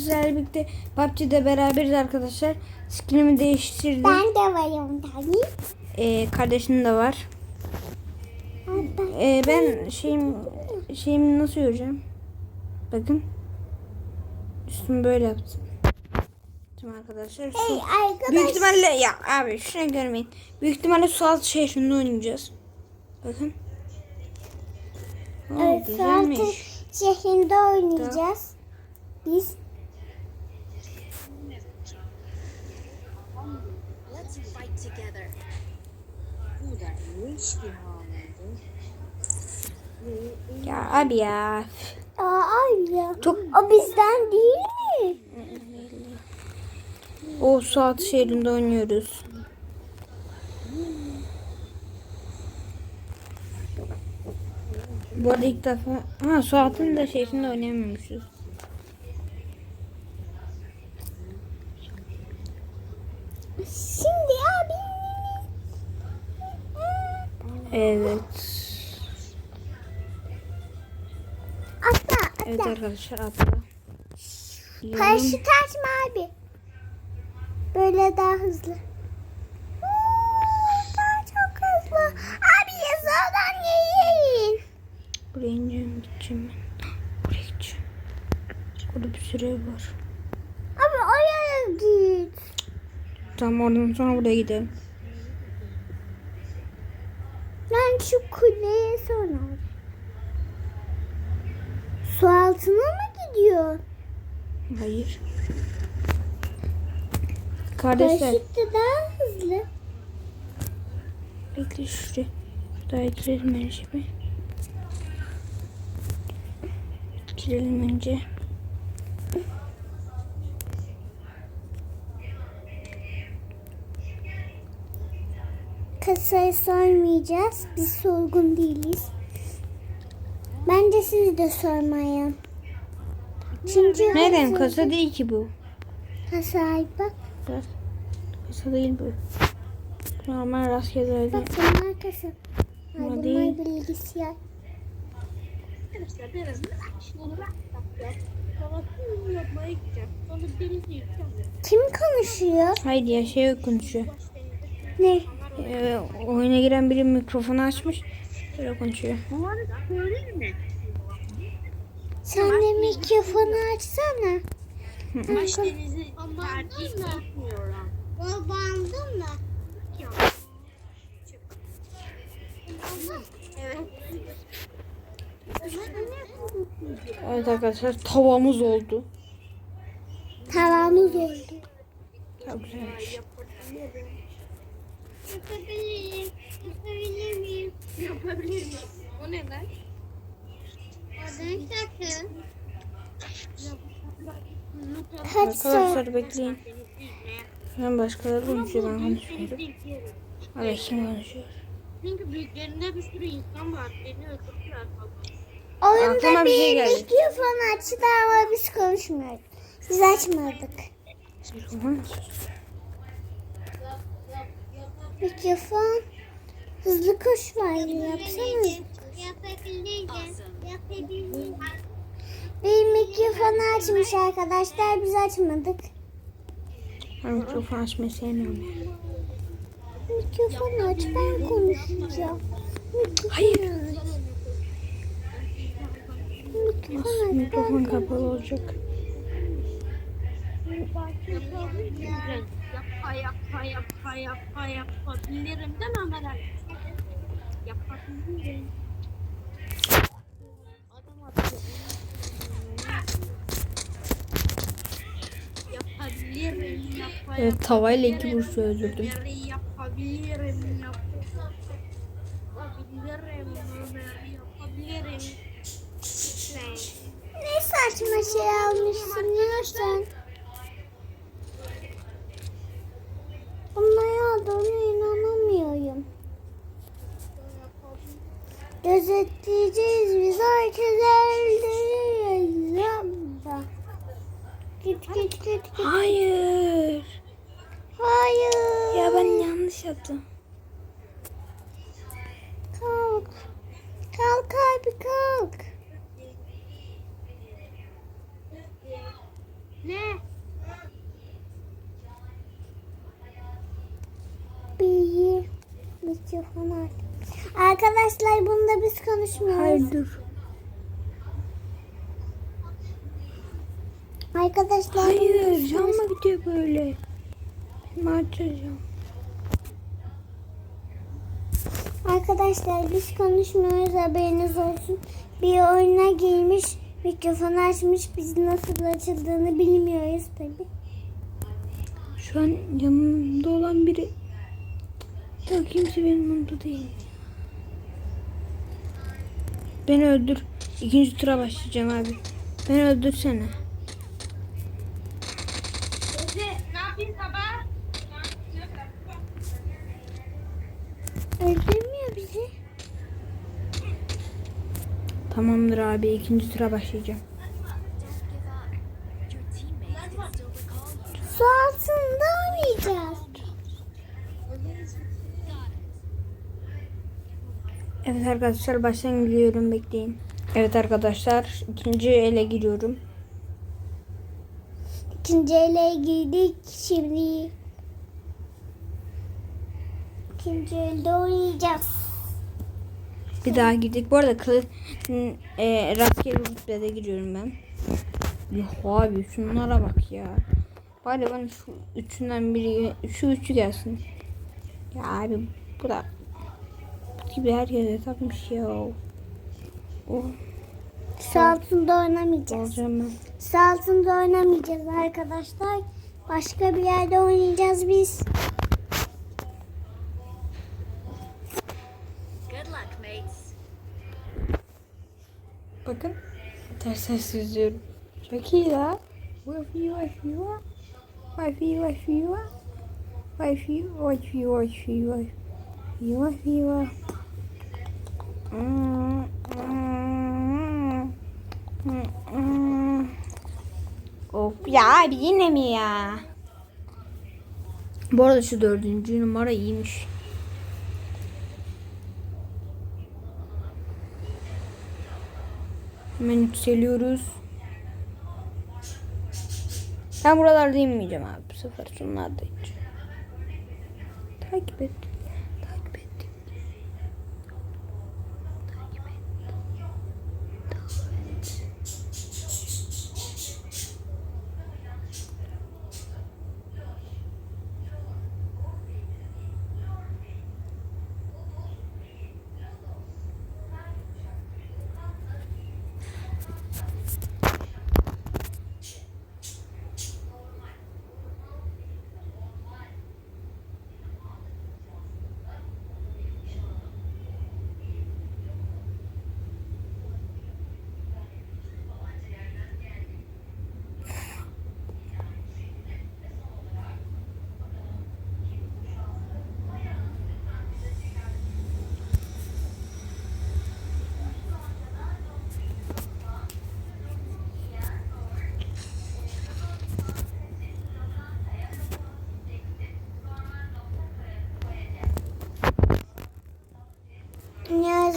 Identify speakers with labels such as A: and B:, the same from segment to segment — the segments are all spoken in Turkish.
A: sizlerle birlikte PUBG'de beraberiz arkadaşlar. Skinimi değiştirdim.
B: Ben de varım tabii.
A: Ee, kardeşim de var. Ee, ben şeyim şeyimi nasıl göreceğim? Bakın. Üstümü böyle yaptım. Tamam arkadaşlar. Su-
B: Hey arkadaş.
A: Büyük ihtimalle ya abi şunu görmeyin. Büyük ihtimalle su altı şehrinde oynayacağız. Bakın. Oo,
B: Evet,
A: güzelmiş.
B: şehrinde oynayacağız. Biz
C: 3 bin aldı.
A: Ya abi ya.
B: Aa abi ya.
A: Çok...
B: O bizden değil mi?
A: O saat şehrinde oynuyoruz. Bu arada ilk defa... Ha saatin de şehrinde oynayamamışız. Evet.
B: Atla
A: Evet
B: atla.
A: arkadaşlar atla.
B: Paraşüt açma abi. Böyle daha hızlı. Oo, Daha çok hızlı. Abi yazıdan yiyin.
A: Buraya ineceğim gideceğim ben. Buraya gideceğim. Burada bir sürü ev var.
B: Abi oraya git.
A: Tamam oradan sonra buraya gidelim.
B: Ben şu kuleye sonra. Su altına mı gidiyor?
A: Hayır. Kardeşler
B: Paraşüt de daha hızlı.
A: bekle şuraya. Daha girelim önce bir. Girelim önce.
B: Kasayı sormayacağız. Biz sorgun değiliz. Bence siz de sormayın. Çünkü
A: Neden? Kasa değil ki bu.
B: Kasayı bak.
A: Bak. Kasa değil bu. Normal rastgele öyle.
B: Bak bunlar kasa. Bunlar
A: değil.
B: bilgisayar. Kim konuşuyor?
A: Hayır ya şey konuşuyor.
B: Ne?
A: Ee, oyuna giren biri mikrofonu açmış. Böyle konuşuyor.
B: Sen de mikrofonu açsana.
C: Baş denizi tercih etmiyorum.
B: Babandın mı?
C: Evet.
A: Evet arkadaşlar tavamız oldu.
B: Tavamız oldu.
A: Çok güzelmiş.
B: Yapabilirim. Yapabilir miyim?
C: Yapabilir miyim? O neden?
B: Neden sakın? Kaç
A: Arkadaşlar bekleyin. Ben başkaları konuşuyor ben konuşmuyorum. Hadi kim konuşuyor?
C: Çünkü büyüklerinde bir sürü insan var. Beni öldürdüler falan.
B: Oyunda
A: Aklıma bir şey geldi.
B: mikrofon açtı ama biz konuşmuyoruz. Biz açmadık. Mikrofon hızlı koş var yapsana. Bir mikrofon açmış arkadaşlar biz açmadık.
A: Ben mikrofon açmayı sevmiyorum.
B: Mikrofon aç ben konuşacağım. Mikrofon
A: Hayır.
B: aç. Mikrofon aç
A: Mikrofon kapalı olacak.
C: Yapa yapa yapa yapa yapabilirim değil mi Ömer Ali? Yapabilirim. Adam attı. Yapabilirim. Yapa
A: Evet tavayla iki vuruş öldürdüm.
C: Yapabilirim. Yapabilirim. Yapabilirim. Ömer, Yapabilirim.
B: Ne saçma şey almışsın ya sen. gözetleyeceğiz biz herkese Git git git git.
A: Hayır.
B: Hayır.
A: Ya ben yanlış yaptım.
B: Kalk. Kalk abi kalk.
C: Ne?
B: Bir mikrofon aç. Arkadaşlar bunda biz konuşmuyoruz.
A: Hayır dur.
B: Arkadaşlar
A: Hayır
B: konuş-
A: video böyle. Ben açacağım.
B: Arkadaşlar biz konuşmuyoruz haberiniz olsun. Bir oyuna girmiş mikrofon açmış biz nasıl açıldığını bilmiyoruz tabi.
A: Şu an yanımda olan biri ya kimse benim yanımda değil. Beni öldür. İkinci tura başlayacağım abi. Beni öldürsene.
B: Öldürmüyor bizi.
A: Tamamdır abi. ikinci tura başlayacağım.
B: Su altında oynayacağız.
A: Evet arkadaşlar baştan gidiyorum bekleyin. Evet arkadaşlar ikinci ele giriyorum.
B: İkinci ele girdik şimdi. İkinci elde oynayacağız.
A: Bir daha girdik. Bu arada kılı, e, rastgele rütbede giriyorum ben. Yuh abi şunlara bak ya. Bari bana şu üçünden biri şu üçü gelsin. Ya abi bu da gibi herkese takmış ya. Oh,
B: Su altında oynamayacağız.
A: olacağım ben.
B: Su altında oynamayacağız arkadaşlar. Başka bir yerde oynayacağız biz.
D: Good luck, mates.
A: Bakın ters ters yazıyorum. Çok iyi la. Wifi wifi. Wifi wifi wa. Wifi wifi wifi wifi. Wifi Of ya abi yine mi ya? Bu arada şu dördüncü numara iyiymiş. Hemen yükseliyoruz. Ben buralarda inmeyeceğim abi bu sefer. Şunlarda ineceğim. Takip et.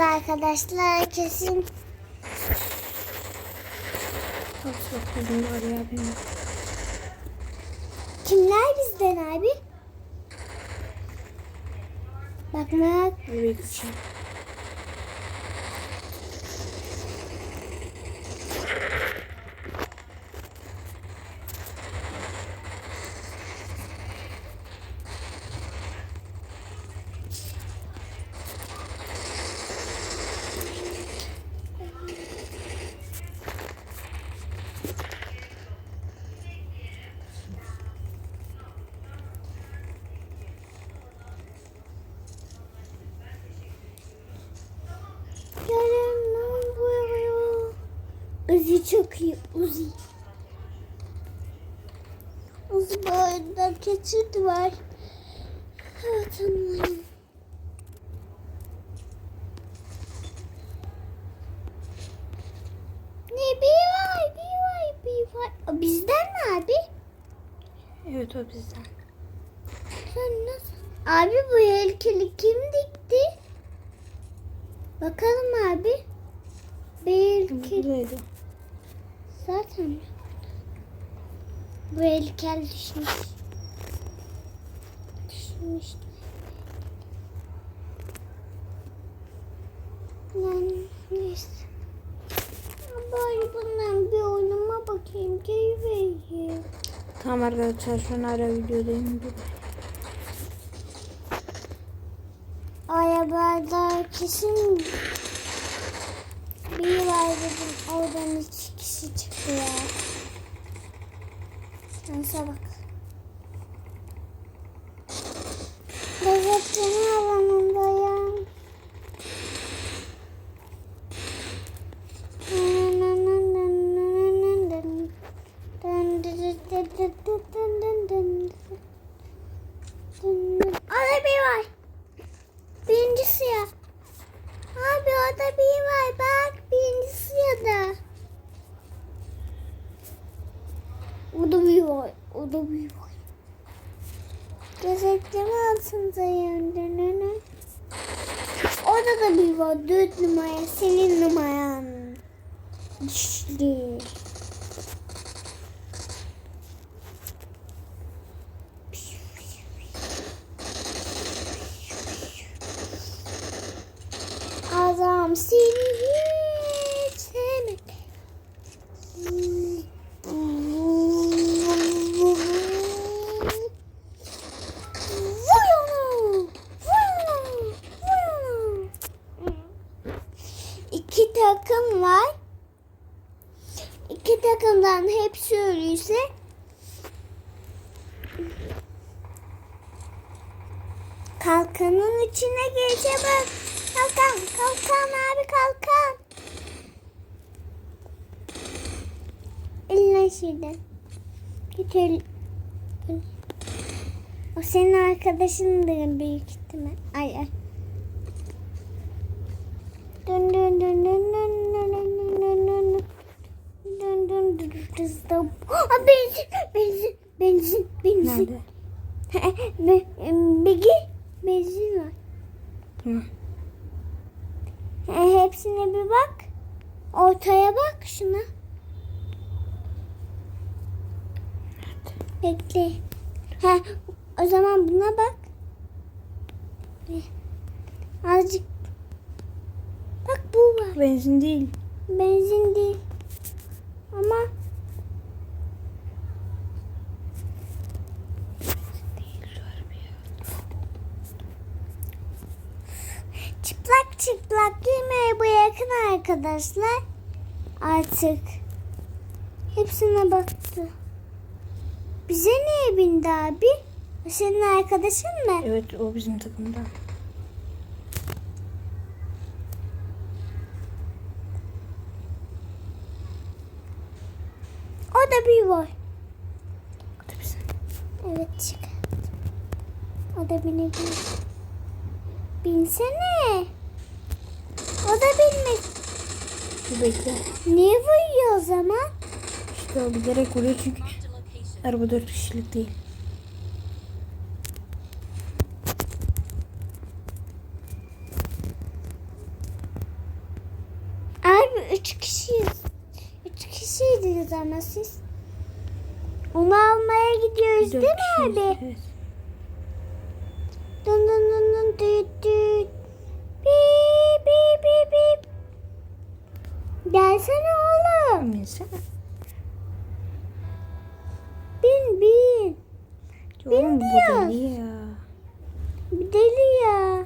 B: Arkadaşlar kesin.
A: Bak bak bizim var ya benim.
B: Kimler bizden abi? Bakmak.
A: Buraya gideceğim.
B: Uzi çok iyi. Uzi. Uzi bu oyunda keçit var. Evet anladım. Ne bir var bir var bir var. O bizden mi abi?
A: Evet o bizden.
B: Sen nasıl? Abi bu heykeli kim dikti? Bakalım abi. Heykel
A: Buradaydı.
B: Zaten? Bu heykel düşmüş. Düşmüş. Yani neyse. Bari bundan bir oynama bakayım. Geri vereyim.
A: Tamam arkadaşlar şu an ara videodayım.
B: Arabada kesin biri var dedim. Oradan iki kişi çıktı ya. Şansa bak. Lezzetini alanındayım. Orada biri var. Birinci suya. Abi orada biri var bak. Birinci suya da. Orada biri var. Orada biri var. Gözetleme altındayım. Dönene. Orada da biri var. Dört numara. Senin numaran. Güçlü. Adam seni hiç sevmedi. Vur onu! Vur onu! Vur onu! İki takım var. İki takımdan hepsi ölüyse kalkanın içine geçemez. Kalkan, kalkan abi kalkan. Eline şuradan. Git öyle. O senin arkadaşındır büyük ihtimal. Ay ay. Dön dön dön dön dön dön dön dön dön dön. Dön dön dön benzin benzin benzin benzin.
A: Nerede?
B: Be- Benzin var.
A: Hı.
B: E, hepsine bir bak. Ortaya bak şuna. Bekle. Ha, o zaman buna bak. Azıcık. Bak bu var.
A: Benzin değil.
B: Benzin değil. Ama çıplak çıplak giymeye bırakın arkadaşlar. Artık. Hepsine baktı. Bize niye bindi abi? O senin arkadaşın mı?
A: Evet o bizim takımda.
B: O da bir var.
A: O da bizim.
B: Evet çık. O da binebilir. Binsene. O da binmek.
A: Bir bekle.
B: Niye vuruyor o zaman?
A: İşte o bilerek vuruyor çünkü araba dört kişilik değil.
B: Abi üç kişiyiz. Üç kişiydiniz ama siz. Onu almaya gidiyoruz
A: Dört
B: değil mi
A: kişiyiz,
B: abi?
A: Evet. Deli ya.
B: Deli ya.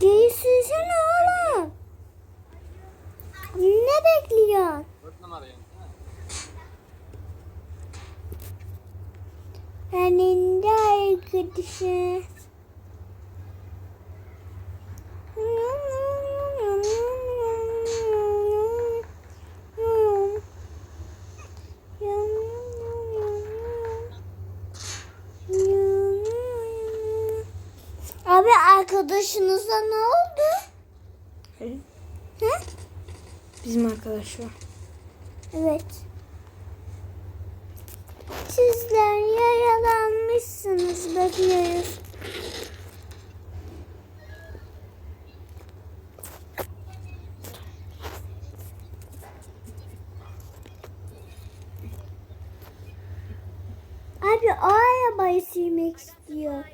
B: Değiştirsene oğlum. Ne bekliyorsun? Elinde
A: arkadaşım. Arkadaşlar.
B: Evet. Sizler yaralanmışsınız bakıyoruz. Abi o arabayı sürmek istiyor. Yok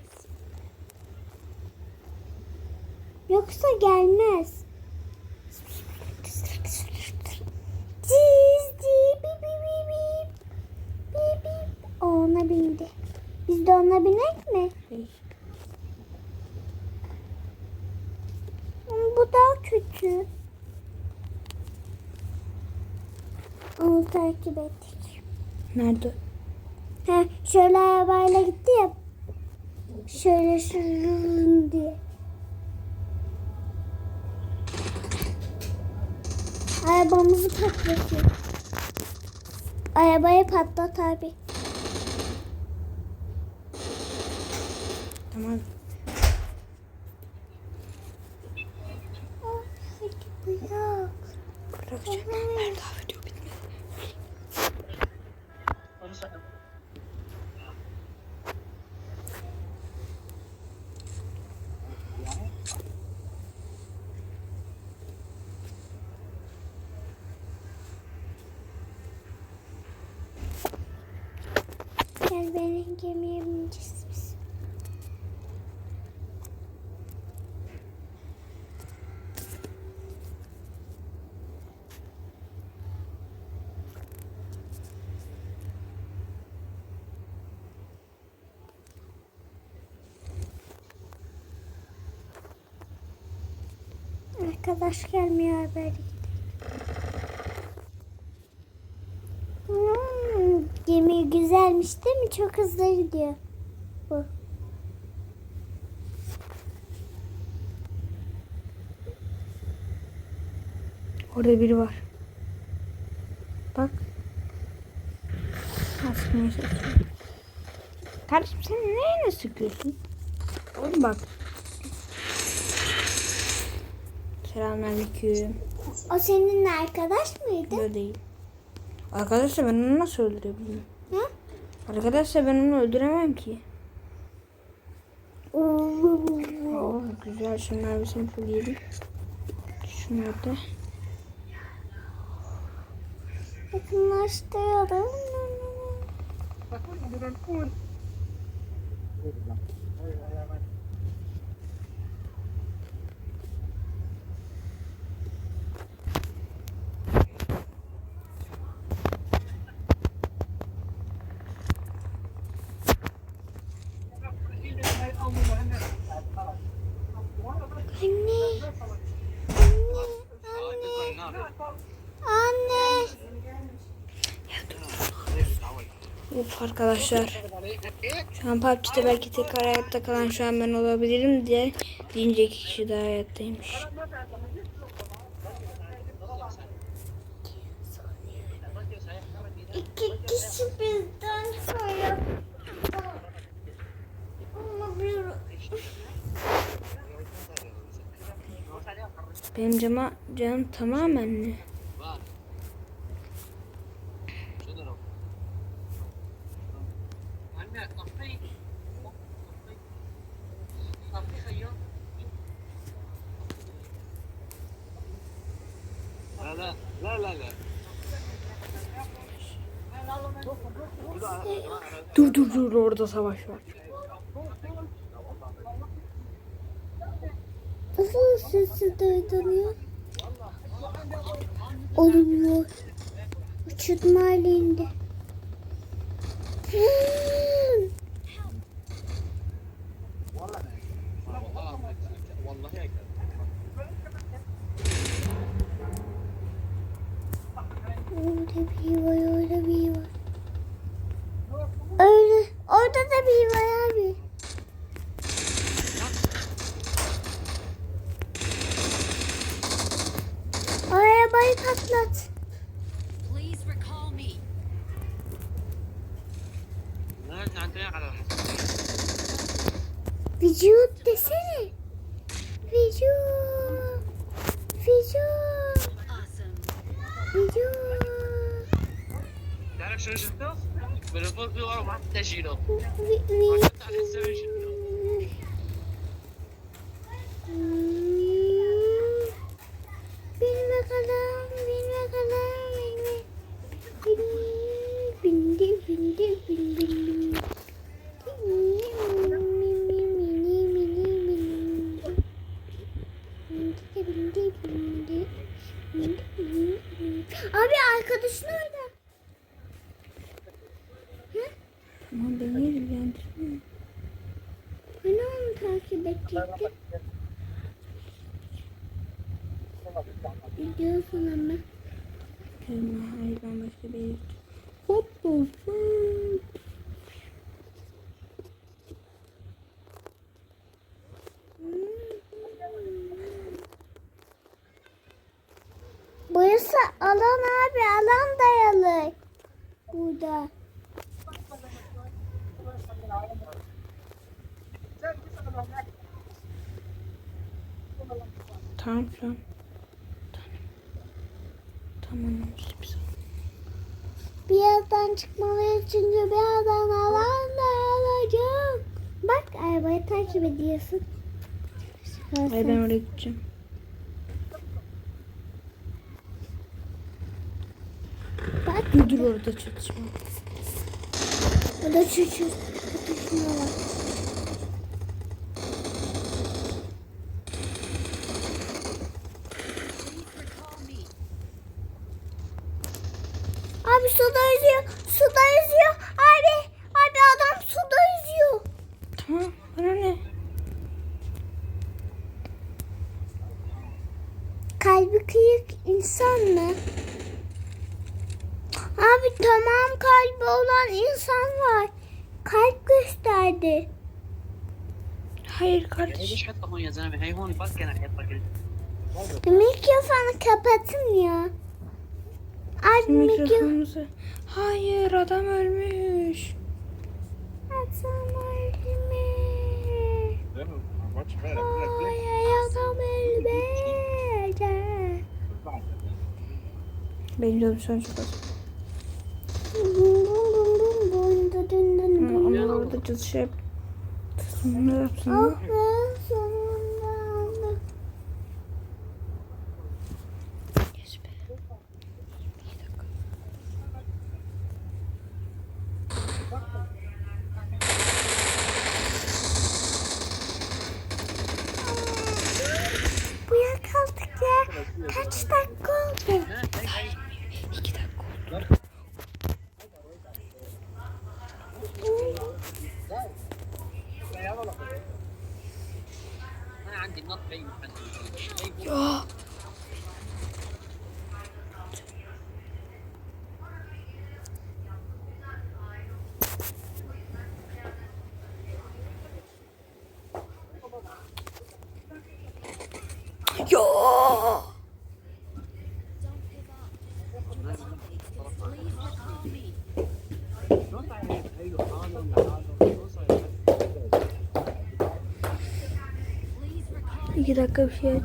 B: yoksa gelmez. Çizdi. Bip bip bip bip. Bip bip. O ona bindi. Biz de ona binek mi?
A: Hey.
B: Ama Bu daha kötü. Onu takip ettik.
A: Nerede?
B: He, şöyle arabayla gitti ya. Şöyle şırrrrın diye. Arabamızı patlatıyor. Arabayı patlat abi.
A: Tamam.
B: Ah, Hadi bırak.
A: Bırakacağım. Ben daha video bitmedi.
B: Gel benim gemiye bineceğiz biz. Arkadaş gelmiyor haberi. Güzelmiş değil mi? Çok hızlı gidiyor. Bu.
A: Orada biri var. Bak. Aslında. Kardeşim sen neyine sıkıyorsun? Oğlum bak. Selamünaleyküm.
B: O seninle arkadaş mıydı?
A: Böyle değil. Arkadaşlar ben onu nasıl öldürebilirim?
B: Hı?
A: Arkadaşlar ben onu öldüremem ki.
B: Oo,
A: güzel şunlar bir simple giyelim. Şunları da.
B: Yakınlaştıralım. Anne.
A: Arkadaşlar. Şu an PUBG'de belki tekrar hayatta kalan şu an ben olabilirim diye deyince iki kişi daha hayattaymış.
B: İki kişi bizden sonra.
A: Benim cama, canım tamamen mi? Dur dur dur orada savaş var.
B: Nasıl sesi duydun ya? Olmuyor. Uçurtma halinde. Orada bir var, orada bir var. Öyle, orada da bir var abi. Arabayı patlat. Bindi, bin bin bin.
A: Ama beni ilgilendirmiyor.
B: Ben onu takip edecektim. Gidiyorsun ama.
A: Kelime hayır ben başka bir yere gideceğim. Hop hop hop.
B: Burası alan abi alan dayalı. Burada.
A: Tamam. Tamam. Tamam. Biz-
B: Bir yerden çıkmalıyız çünkü bir yerden alan dayalacak. Bak arabayı takip ediyorsun.
A: Hayır ben oraya gideceğim. Dur dur orada çatışma.
B: bu da çocuk. Şuna bak.
E: Please recall me.
B: Abi suda yüzüyor. Suda yüzüyor. Abi. Abi adam suda yüzüyor.
A: Tamam. Bana ne?
B: Kalbi kıyık insan mı? Abi tamam kalbi olan insan var. Kalp gösterdi.
A: Hayır
D: kardeş. E,
B: mikrofonu kapatın ya. Aç mikrofonu.
A: Hayır adam ölmüş.
B: Adam
F: ölmüş.
B: Hayır adam ölmüş. Ben gidiyorum sonuç olsun. Dün.
A: ama orada İki dakika bir şey aç.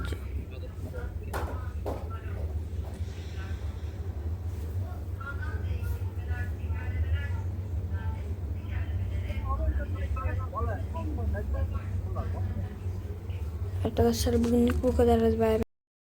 A: Arkadaşlar bugünlük bu kadar.